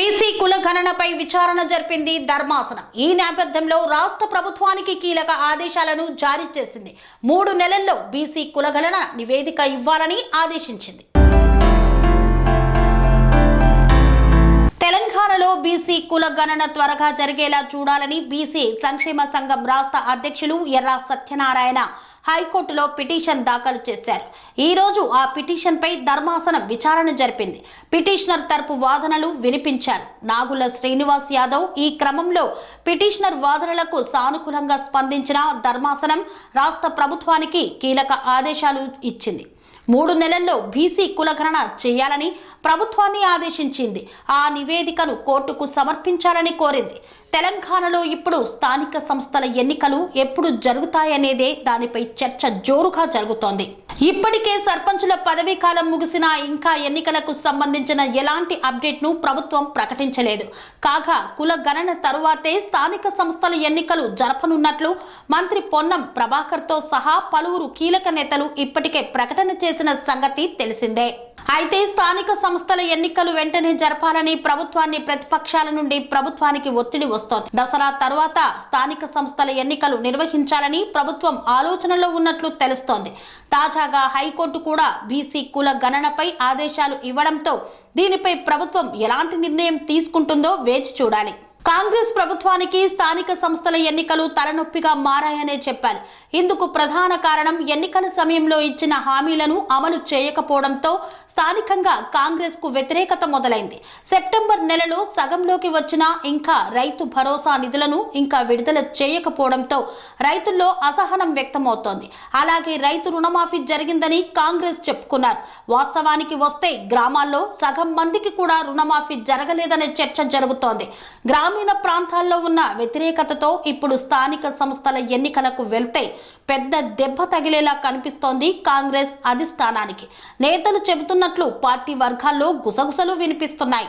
BC కుల గణనపై విచారణ జరిపింది ధర్మాసనం. ఈ నేపథ్యంలో రాష్ట్ర ప్రభుత్వానికి కీలక ఆదేశాలను జారీ చేసింది. మూడు నెలల్లో బీసీ కులగణన నివేదిక ఇవ్వాలని ఆదేశించింది. తెలంగాణలో బీసీ కుల గణన త్వరగా జరిగేలా చూడాలని బీసీ సంక్షేమ సంఘం రాష్ట్ర అధ్యక్షులు ఎర్రా సత్యనారాయణ హైకోర్టులో పిటిషన్ దాఖలు చేశారు. ఈ రోజు ఆ పిటిషన్పై ధర్మాసనం విచారణ జరిపింది. పిటిషనర్ తరపు వాదనలు వినిపించారు. నాగుల శ్రీనివాస్ యాదవ్ ఈ క్రమంలో పిటిషనర్ వాదనలకు సానుకూలంగా స్పందించిన ధర్మాసనం రాష్ట్ర ప్రభుత్వానికి కీలక ఆదేశాలు ఇచ్చింది. మూడు నెలల్లో బీసీ కులగణన చేయాలని ప్రభుత్వాన్ని ఆదేశించింది. ఆ నివేదికను కోర్టుకు సమర్పించాలని కోరింది. తెలంగాణలో ఇప్పుడు స్థానిక సంస్థల ఎన్నికలు ఎప్పుడు జరుగుతాయనేదే దానిపై చర్చ జోరుగా జరుగుతోంది. ఇప్పటికే సర్పంచుల పదవీ కాలం ముగిసినా ఇంకా ఎన్నికలకు సంబంధించిన ఎలాంటి అప్డేట్ను ప్రభుత్వం ప్రకటించలేదు. కాగా కుల గణన తరువాతే స్థానిక సంస్థల ఎన్నికలు జరపనున్నట్లు మంత్రి పొన్నం ప్రభాకర్తో సహా పలువురు కీలక నేతలు ఇప్పటికే ప్రకటన చేసిన సంగతి తెలిసిందే. అయితే స్థానిక సంస్థల ఎన్నికలు వెంటనే జరపాలని ప్రభుత్వాన్ని ప్రతిపక్షాల నుండి ప్రభుత్వానికి ఒత్తిడి వస్తోంది. దసరా తర్వాత స్థానిక సంస్థల ఎన్నికలు నిర్వహించాలని ప్రభుత్వం ఆలోచనలో ఉన్నట్లు తెలుస్తోంది. తాజాగా హైకోర్టు కూడా బీసీ కుల గణనపై ఆదేశాలు ఇవ్వడంతో దీనిపై ప్రభుత్వం ఎలాంటి నిర్ణయం తీసుకుంటుందో వేచి చూడాలి. కాంగ్రెస్ ప్రభుత్వానికి స్థానిక సంస్థల ఎన్నికలు తలనొప్పిగా మారాయనే చెప్పాలి ఇందుకు ప్రధాన కారణం ఎన్నికల సమయంలో ఇచ్చిన హామీలను అమలు చేయకపోవడంతో స్థానికంగా కాంగ్రెస్కు వ్యతిరేకత మొదలైంది. సెప్టెంబర్ నెలలో సగంలోకి వచ్చిన ఇంకా రైతు భరోసా నిధులను ఇంకా విడుదల చేయకపోవడంతో రైతుల్లో అసహనం వ్యక్తమవుతోంది. అలాగే రైతు రుణమాఫీ జరిగిందని కాంగ్రెస్ చెప్పుకున్నారు. వాస్తవానికి వస్తే గ్రామాల్లో సగం మందికి కూడా రుణమాఫీ జరగలేదనే చర్చ జరుగుతోంది. గ్రామీణ ప్రాంతాల్లో ఉన్న వ్యతిరేకతతో ఇప్పుడు స్థానిక సంస్థల ఎన్నికలకు వెళ్తే పెద్ద దెబ్బ తగిలేలా కనిపిస్తోంది కాంగ్రెస్ అధిష్టానానికి. నేతలు చెబుతున్నట్లు పార్టీ వర్గాల్లో గుసగుసలు వినిపిస్తున్నాయి.